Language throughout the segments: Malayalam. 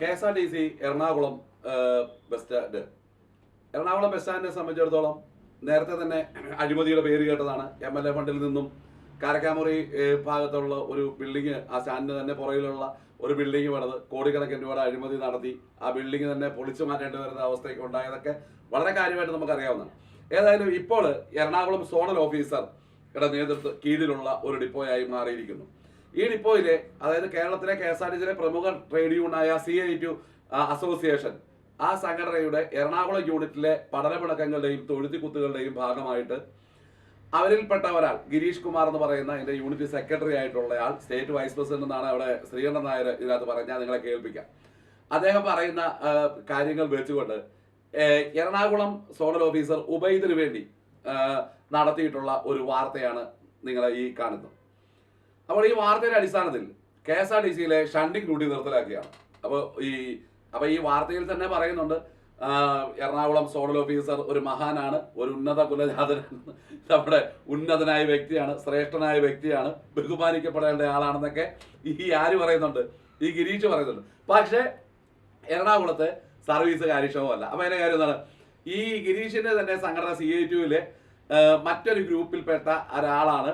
K S R T C Ernakulam bus stand Ernakulam bus സ്റ്റാൻഡിനെ സംബന്ധിച്ചിടത്തോളം നേരത്തെ തന്നെ അഴിമതിയുടെ പേര് കേട്ടതാണ്. എം എൽ എ ഫണ്ടിൽ നിന്നും കാരക്കാമുറി ഭാഗത്തുള്ള ഒരു ബിൽഡിംഗ് ആ സ്റ്റാൻഡിന് തന്നെ പുറകിലുള്ള ഒരു ബിൽഡിംഗ് വേണത്. കോടിക്കണക്കിന് രൂപയുടെ അഴിമതി നടത്തി ആ ബിൽഡിംഗ് തന്നെ പൊളിച്ചു മാറ്റേണ്ടി വരുന്ന അവസ്ഥയൊക്കെ ഉണ്ടായതൊക്കെ വളരെ കാര്യമായിട്ട് നമുക്കറിയാവുന്നതാണ്. ഏതായാലും ഇപ്പോൾ എറണാകുളം സോണൽ ഓഫീസർ നേതൃത്വ കീഴിലുള്ള ഒരു ഡിപ്പോയായി മാറിയിരിക്കുന്നു. ഈ അതായത് കേരളത്തിലെ കെ എസ് ആർ ടി സിയിലെ പ്രമുഖ trade യൂണിയനായ C I T U association ആ സംഘടനയുടെ എറണാകുളം യൂണിറ്റിലെ പഠനമുടക്കങ്ങളുടെയും തൊഴുത്തിക്കുത്തുകളുടെയും ഭാഗമായിട്ട് അവരിൽപ്പെട്ട ഒരാൾ ഗിരീഷ് കുമാർ എന്ന് പറയുന്ന എന്റെ യൂണിറ്റ് സെക്രട്ടറി ആയിട്ടുള്ള ആൾ സ്റ്റേറ്റ് വൈസ് പ്രസിഡന്റ് എന്നാണ് അവിടെ ശ്രീകണ്ഠൻ നായർ ഇതിനകത്ത് പറഞ്ഞാൽ നിങ്ങളെ കേൾപ്പിക്കാം. അദ്ദേഹം പറയുന്ന കാര്യങ്ങൾ വെച്ചുകൊണ്ട് എറണാകുളം സോണൽ ഓഫീസർ ഉബൈദിന് വേണ്ടി നടത്തിയിട്ടുള്ള ഒരു വാർത്തയാണ് നിങ്ങളെ ഈ കാണുന്നത്. അപ്പോൾ ഈ വാർത്തയുടെ അടിസ്ഥാനത്തിൽ കെ എസ് ആർ ടി സിയിലെ ഷണ്ടിങ് ഡ്യൂട്ടി നിർത്തലാക്കിയാണ് അപ്പോൾ ഈ അപ്പോൾ ഈ വാർത്തയിൽ തന്നെ പറയുന്നുണ്ട് എറണാകുളം സോണൽ ഓഫീസർ ഒരു മഹാനാണ് ഒരു ഉന്നത കുലജാതൻ നമ്മുടെ ഉന്നതനായ വ്യക്തിയാണ് ശ്രേഷ്ഠനായ വ്യക്തിയാണ് ബഹുമാനിക്കപ്പെടേണ്ട ആളാണെന്നൊക്കെ ഈ ആര് പറയുന്നുണ്ട് ഈ ഗിരീഷ് പറയുന്നുണ്ട്. പക്ഷേ എറണാകുളത്തെ സർവീസ് കാര്യക്ഷമമല്ല. അപ്പൊ അതിന്റെ കാര്യം എന്താണ്? ഈ ഗിരീഷിന്റെ തന്നെ സംഘടന സി ഐ ടുവിലെ മറ്റൊരു ഗ്രൂപ്പിൽപ്പെട്ട ഒരാളാണ്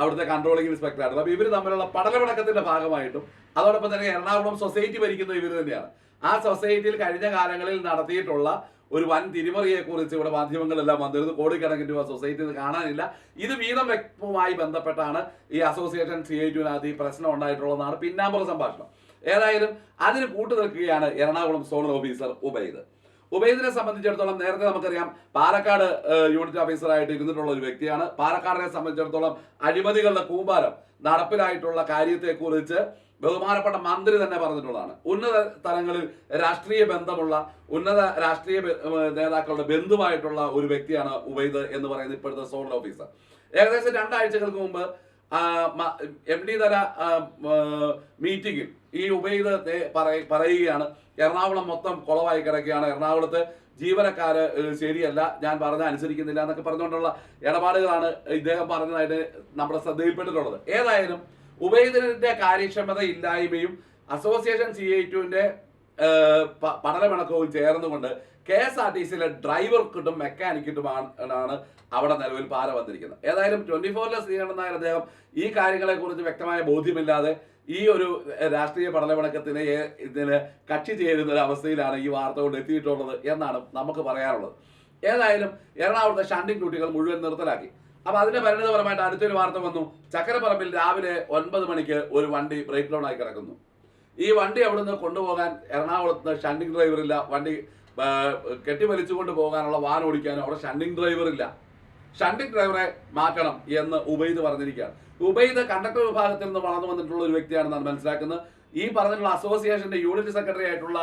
അവിടുത്തെ കൺട്രോളിംഗ് ഇൻസ്പെക്ടർ ആയിരുന്നു. അപ്പൊ ഇവർ തമ്മിലുള്ള പഠനപിണക്കത്തിന്റെ ഭാഗമായിട്ടും അതോടൊപ്പം തന്നെ എറണാകുളം സൊസൈറ്റി ഭരിക്കുന്ന ഇവർ തന്നെയാണ്. ആ സൊസൈറ്റിയിൽ കഴിഞ്ഞ കാലങ്ങളിൽ നടത്തിയിട്ടുള്ള ഒരു വൻ തിരിമറിയെ കുറിച്ച് ഇവിടെ മാധ്യമങ്ങളെല്ലാം വന്നിരുന്നു. കോടിക്കണക്കിന് രൂപ സൊസൈറ്റി കാണാനില്ല. ഇത് വീതം വെപ്പുമായി ബന്ധപ്പെട്ടാണ് ഈ അസോസിയേഷൻ സി ഐ ടുവിനകത്ത് ഈ പ്രശ്നം ഉണ്ടായിട്ടുള്ളതാണ് പിന്നാമ്പുറ സംഭാഷണം. ഏതായാലും അതിന് കൂട്ടു നിൽക്കുകയാണ് എറണാകുളം സോണൽ ഓഫീസർ ഉബൈദ്. ഉബൈദിനെ സംബന്ധിച്ചിടത്തോളം നേരത്തെ നമുക്കറിയാം പാലക്കാട് യൂണിറ്റ് ഓഫീസറായിട്ട് ഇരുന്നിട്ടുള്ള ഒരു വ്യക്തിയാണ്. പാലക്കാടിനെ സംബന്ധിച്ചിടത്തോളം അഴിമതികളുടെ കൂമ്പാരം നടപ്പിലായിട്ടുള്ള കാര്യത്തെക്കുറിച്ച് ബഹുമാനപ്പെട്ട മന്ത്രി തന്നെ പറഞ്ഞിട്ടുള്ളതാണ്. ഉന്നത തലങ്ങളിൽ രാഷ്ട്രീയ ബന്ധമുള്ള ഉന്നത രാഷ്ട്രീയ നേതാക്കളുടെ ബന്ധുവായിട്ടുള്ള ഒരു വ്യക്തിയാണ് ഉബൈദ് എന്ന് പറയുന്ന ഇപ്പോഴത്തെ സോണൽ ഓഫീസർ. ഏകദേശം രണ്ടാഴ്ചകൾക്ക് മുമ്പ് എം ഡി തല മീറ്റിംഗിൽ ഈ ഉബൈദ് പറയ- പറയുകയാണ്. എറണാകുളം മൊത്തം കുളമായി കിടക്കുകയാണ്. എറണാകുളത്ത് ജീവനക്കാര് ശരിയല്ല ഞാൻ പറഞ്ഞ അനുസരിക്കുന്നില്ല എന്നൊക്കെ പറഞ്ഞുകൊണ്ടുള്ള ഇടപാടുകളാണ് ഇദ്ദേഹം പറഞ്ഞതായിട്ട് നമ്മുടെ ശ്രദ്ധയിൽപ്പെട്ടിട്ടുള്ളത്. ഏതായാലും ഉബൈദിന്റെ കാര്യക്ഷമത ഇല്ലായ്മയും അസോസിയേഷൻ സി ഐ ടുവിന്റെ പഠനമിണക്കവും ചേർന്നുകൊണ്ട് കെ എസ് ആർ ടി സിയിലെ ഡ്രൈവർക്കിട്ടും മെക്കാനിക്കിട്ടുമാണ് അവിടെ നിലവിൽ പാര വന്നിരിക്കുന്നത്. ഏതായാലും ട്വന്റി ഫോറിലെ ശ്രീകണ്ഠൻ അദ്ദേഹം ഈ കാര്യങ്ങളെ കുറിച്ച് വ്യക്തമായ ബോധ്യമില്ലാതെ ഈ ഒരു രാഷ്ട്രീയ പഠനമിണക്കത്തിന് ഇതിന് കക്ഷി ചേരുന്ന ഒരു അവസ്ഥയിലാണ് ഈ വാർത്ത കൊണ്ട് എത്തിയിട്ടുള്ളത് എന്നാണ് നമുക്ക് പറയാനുള്ളത്. ഏതായാലും എറണാകുളത്തെ ഷണ്ടിങ് ഡ്യൂട്ടികൾ മുഴുവൻ നിർത്തലാക്കി. അപ്പൊ അതിന്റെ പരിണിതപരമായിട്ട് അടുത്തൊരു വാർത്ത വന്നു. ചക്കരപ്പറമ്പിൽ രാവിലെ ഒൻപത് മണിക്ക് ഒരു വണ്ടി ബ്രേക്ക് ഡൗൺ ആയി കിടക്കുന്നു. ഈ വണ്ടി അവിടെ നിന്ന് കൊണ്ടുപോകാൻ എറണാകുളത്ത് നിന്ന് ഷണ്ടിങ് ഡ്രൈവർ ഇല്ല. വണ്ടി കെട്ടിവലിച്ചുകൊണ്ട് പോകാനുള്ള വാൻ ഓടിക്കാനും അവിടെ ഷണ്ടിങ് ഡ്രൈവർ ഇല്ല. ഷണ്ടിങ് ഡ്രൈവറെ മാറ്റണം എന്ന് ഉബൈദ് പറഞ്ഞിരിക്കുകയാണ്. ഉബൈദ് കണ്ടക്ടർ വിഭാഗത്തിൽ നിന്ന് വളർന്നു വന്നിട്ടുള്ള ഒരു വ്യക്തിയാണെന്നാണ് മനസ്സിലാക്കുന്നത്. ഈ പറഞ്ഞിട്ടുള്ള അസോസിയേഷന്റെ യൂണിറ്റ് സെക്രട്ടറി ആയിട്ടുള്ള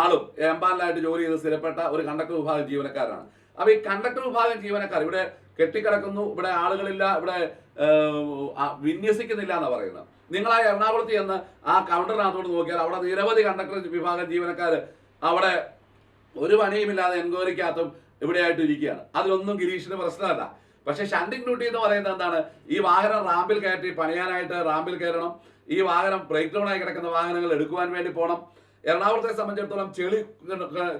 ആളും എംപാനലായിട്ട് ജോലി ചെയ്ത് സ്ഥിരപ്പെട്ട ഒരു കണ്ടക്ടർ വിഭാഗം ജീവനക്കാരാണ്. അപ്പൊ ഈ കണ്ടക്ടർ വിഭാഗം ജീവനക്കാർ ഇവിടെ കെട്ടിക്കിടക്കുന്നു ഇവിടെ ആളുകളില്ല ഇവിടെ വിന്യസിക്കുന്നില്ല എന്നാണ് പറയുന്നത്. നിങ്ങൾ ആ എറണാകുളത്ത് ചെന്ന് ആ കൗണ്ടറിനകത്തോട് നോക്കിയാൽ അവിടെ നിരവധി കണ്ടക്ടർ വിഭാഗം ജീവനക്കാർ അവിടെ ഒരു പണിയുമില്ലാതെ എൻക്വയറിക്കകത്തും ഇവിടെയായിട്ട് ഇരിക്കുകയാണ്. അതിലൊന്നും ഗിരീഷിന് പ്രശ്നമല്ല. പക്ഷേ ഷണ്ടിങ് ഡ്യൂട്ടി എന്ന് പറയുന്നത് എന്താണ്? ഈ വാഹനം റാമ്പിൽ കയറ്റി പണിയാനായിട്ട് റാമ്പിൽ കയറണം. ഈ വാഹനം ബ്രേക്ക് ഡൗൺ ആയി കിടക്കുന്ന വാഹനങ്ങൾ എടുക്കുവാൻ വേണ്ടി പോകണം എറണാകുളത്തെ സംബന്ധിച്ചിടത്തോളം ചെളി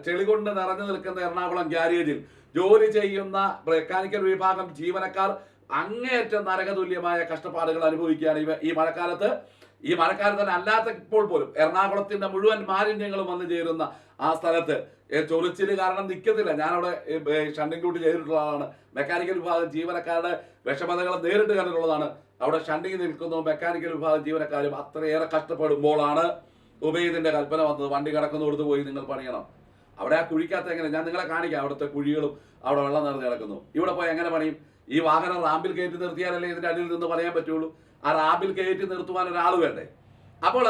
ചെളി കൊണ്ട് നിറഞ്ഞു നിൽക്കുന്ന എറണാകുളം ഗ്യാരേജിൽ ജോലി ചെയ്യുന്ന മെക്കാനിക്കൽ വിഭാഗം ജീവനക്കാർ അങ്ങേയറ്റം നരകതുല്യമായ കഷ്ടപ്പാടുകൾ അനുഭവിക്കുകയാണ് ഇവ ഈ മഴക്കാലത്ത്. ഈ മഴക്കാലത്ത് തന്നെ അല്ലാത്ത ഇപ്പോൾ പോലും എറണാകുളത്തിന്റെ മുഴുവൻ മാലിന്യങ്ങളും വന്നു ചേരുന്ന ആ സ്ഥലത്ത്. ചൊറിച്ചിൽ കാരണം നിൽക്കത്തില്ല ഞാനവിടെ ഷണ്ടിങ് ഡ്യൂട്ടി ചെയ്തിട്ടുള്ള ആളാണ്. മെക്കാനിക്കൽ വിഭാഗം ജീവനക്കാരുടെ വിഷമതകൾ നേരിട്ട് കണ്ടിട്ടുള്ളതാണ്. അവിടെ ഷണ്ടിങ് നിൽക്കുന്നു. മെക്കാനിക്കൽ വിഭാഗം ജീവനക്കാരും അത്രയേറെ കഷ്ടപ്പെടുമ്പോഴാണ് ഉബൈദിന്റെ കൽപ്പന വന്നത്. വണ്ടി കിടക്കുന്നിടത്ത് പോയി നിങ്ങൾ പണിയണം. അവിടെ ആ കുഴിക്കകത്ത് എങ്ങനെ? ഞാൻ നിങ്ങളെ കാണിക്കാം. അവിടുത്തെ കുഴികളും അവിടെ വെള്ളം നിറഞ്ഞ് കിടക്കുന്നു. ഇവിടെ പോയി എങ്ങനെ പണിയും? ഈ വാഹനം റാമ്പിൽ കയറ്റി നിർത്തിയാലല്ലേ ഇതിന്റെ അടിയിൽ നിന്ന് പറയാൻ പറ്റുള്ളൂ? ആ റാമ്പിൽ കയറ്റി നിർത്തുവാൻ ഒരാൾ വേണ്ടേ? അപ്പോൾ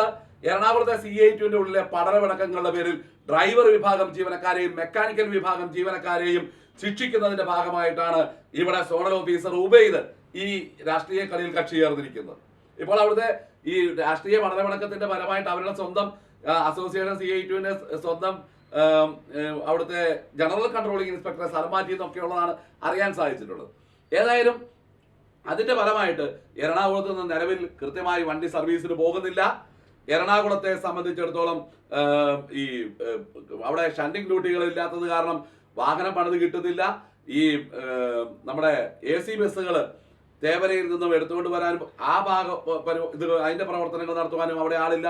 എറണാകുളത്തെ സി ഐ ടുവിന്റെ ഉള്ളിലെ പഠനവിടക്കങ്ങളുടെ പേരിൽ ഡ്രൈവർ വിഭാഗം ജീവനക്കാരെയും മെക്കാനിക്കൽ വിഭാഗം ജീവനക്കാരെയും ശിക്ഷിക്കുന്നതിന്റെ ഭാഗമായിട്ടാണ് ഇവിടെ സോണൽ ഓഫീസർ ഉബൈദ് ഈ രാഷ്ട്രീയ കളിയിൽ കക്ഷി ചേർന്നിരിക്കുന്നത്. ഇപ്പോൾ അവിടുത്തെ ഈ രാഷ്ട്രീയ പഠനവിടക്കത്തിന്റെ ഫലമായിട്ട് അവരുടെ സ്വന്തം അസോസിയേഷൻ സി ഐ ടുവിന്റെ സ്വന്തം അവിടുത്തെ ജനറൽ കൺട്രോളിംഗ് ഇൻസ്പെക്ടറെ സ്ഥലം മാറ്റിയെന്നൊക്കെയുള്ളതാണ് അറിയാൻ സാധിച്ചിട്ടുള്ളത്. ഏതായാലും അതിന്റെ ഫലമായിട്ട് എറണാകുളത്ത് നിന്ന് നിലവിൽ കൃത്യമായി വണ്ടി സർവീസിന് പോകുന്നില്ല. എറണാകുളത്തെ സംബന്ധിച്ചിടത്തോളം ഈ അവിടെ ഷണ്ടിങ് ഡ്യൂട്ടികൾ ഇല്ലാത്തത് കാരണം വാഹനം പണിത് കിട്ടുന്നില്ല. ഈ നമ്മുടെ എ സി ബസ്സുകൾ തേവരയിൽ നിന്നും എടുത്തുകൊണ്ട് വരാനും ആ ഭാഗ ഇത് അതിന്റെ പ്രവർത്തനങ്ങൾ നടത്തുവാനും അവിടെ ആളില്ല.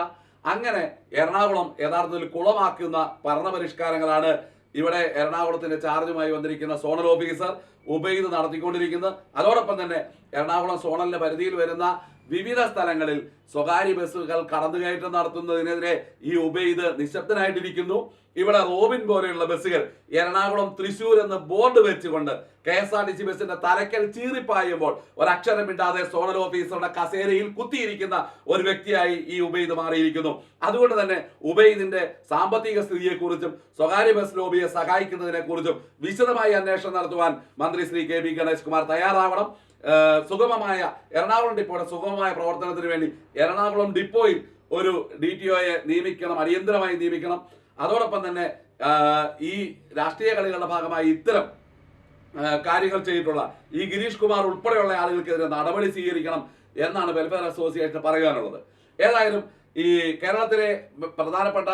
അങ്ങനെ എറണാകുളം യഥാർത്ഥത്തിൽ കുളമാക്കുന്ന ഭരണപരിഷ്കാരങ്ങളാണ് ഇവിടെ എറണാകുളത്തിന്റെ ചാർജുമായി വന്നിരിക്കുന്ന സോണൽ ഓഫീസർ ഉപയോഗിച്ച് നടത്തിക്കൊണ്ടിരിക്കുന്നത് അതോടൊപ്പം തന്നെ എറണാകുളം സോണലിന്റെ പരിധിയിൽ വരുന്ന വിവിധ സ്ഥലങ്ങളിൽ സ്വകാര്യ ബസ്സുകൾ കടന്നുകയറ്റം നടത്തുന്നതിനെതിരെ ഈ ഉബൈദ് നിശബ്ദനായിട്ടിരിക്കുന്നു. ഇവിടെ റോബിൻ പോലെയുള്ള ബസ്സുകൾ എറണാകുളം തൃശൂർ എന്ന് ബോർഡ് വെച്ചുകൊണ്ട് K S R T C ബസിന്റെ തലക്കൽ ചീറിപ്പായുമ്പോൾ ഒരക്ഷരമില്ലാതെ സോണൽ ഓഫീസറുടെ കസേരയിൽ കുത്തിയിരിക്കുന്ന ഒരു വ്യക്തിയായി ഈ ഉബൈദ് മാറിയിരിക്കുന്നു. അതുകൊണ്ട് തന്നെ ഉബൈദിന്റെ സാമ്പത്തിക സ്ഥിതിയെക്കുറിച്ചും സ്വകാര്യ ബസ് ലോബിയെ സഹായിക്കുന്നതിനെക്കുറിച്ചും വിശദമായി അന്വേഷണം നടത്തുവാൻ മന്ത്രി ശ്രീ കെ ബി ഗണേഷ് കുമാർ തയ്യാറാവണം. സുഗമമായ എറണാകുളം ഡിപ്പോയുടെ സുഗമമായ പ്രവർത്തനത്തിന് വേണ്ടി എറണാകുളം ഡിപ്പോയിൽ ഒരു ഡി ടി ഒയെ നിയമിക്കണം അടിയന്തരമായി നിയമിക്കണം. അതോടൊപ്പം തന്നെ ഈ രാഷ്ട്രീയ കളികളുടെ ഭാഗമായി ഇത്തരം കാര്യങ്ങൾ ചെയ്തിട്ടുള്ള ഈ ഗിരീഷ് കുമാർ ഉൾപ്പെടെയുള്ള ആളുകൾക്കെതിരെ നടപടി സ്വീകരിക്കണം എന്നാണ് വെൽഫെയർ അസോസിയേഷൻ പറയാനുള്ളത്. ഏതായാലും ഈ കേരളത്തിലെ പ്രധാനപ്പെട്ട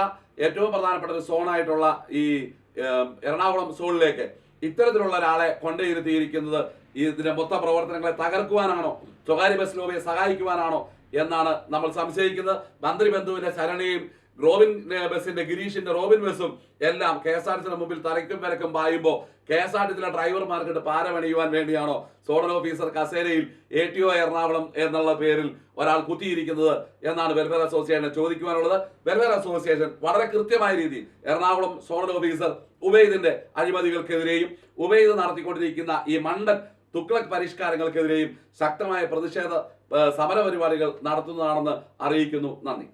ഏറ്റവും പ്രധാനപ്പെട്ട ഒരു സോണായിട്ടുള്ള ഈ എറണാകുളം സോണിലേക്ക് ഇത്തരത്തിലുള്ള ഒരാളെ കൊണ്ടുവരുത്തിയിരിക്കുന്നത് ഇതിന്റെ മൊത്ത പ്രവർത്തനങ്ങളെ തകർക്കുവാനാണോ? സ്വകാര്യ ബസ് ലോബിയെ സഹായിക്കുവാനാണോ? എന്നാണ് നമ്മൾ സംശയിക്കുന്നത്. മന്ത്രി ബന്ധുവിന്റെ ശരണയും റോബിൻ ബസിന്റെ ഗിരീഷിന്റെ റോബിൻ ബസും എല്ലാം കെ എസ് ആർ ടി മുമ്പിൽ തലയ്ക്കും വിലക്കും പായുമ്പോൾ കെ എസ് ആർ ടി സിയിലെ ഡ്രൈവർമാർക്കിട്ട് പാരമണിയുവാൻ വേണ്ടിയാണോ സോണൽ ഓഫീസർ കസേരയിൽ എ ടി ഒ എറണാകുളം എന്നുള്ള പേരിൽ ഒരാൾ കുത്തിയിരിക്കുന്നത് എന്നാണ് വെൽഫെയർ അസോസിയേഷനെ ചോദിക്കുവാനുള്ളത്. വെൽഫെയർ അസോസിയേഷൻ വളരെ കൃത്യമായ രീതിയിൽ എറണാകുളം സോണൽ ഓഫീസർ ഉബൈദിന്റെ അഴിമതികൾക്കെതിരെയും ഉബൈദ് നടത്തിക്കൊണ്ടിരിക്കുന്ന ഈ മണ്ടൻ തുക്ലക് പരിഷ്കാരങ്ങൾക്കെതിരെയും ശക്തമായ പ്രതിഷേധ സമരപരിപാടികൾ നടത്തുന്നതാണെന്ന് അറിയിക്കുന്നു. നന്ദി.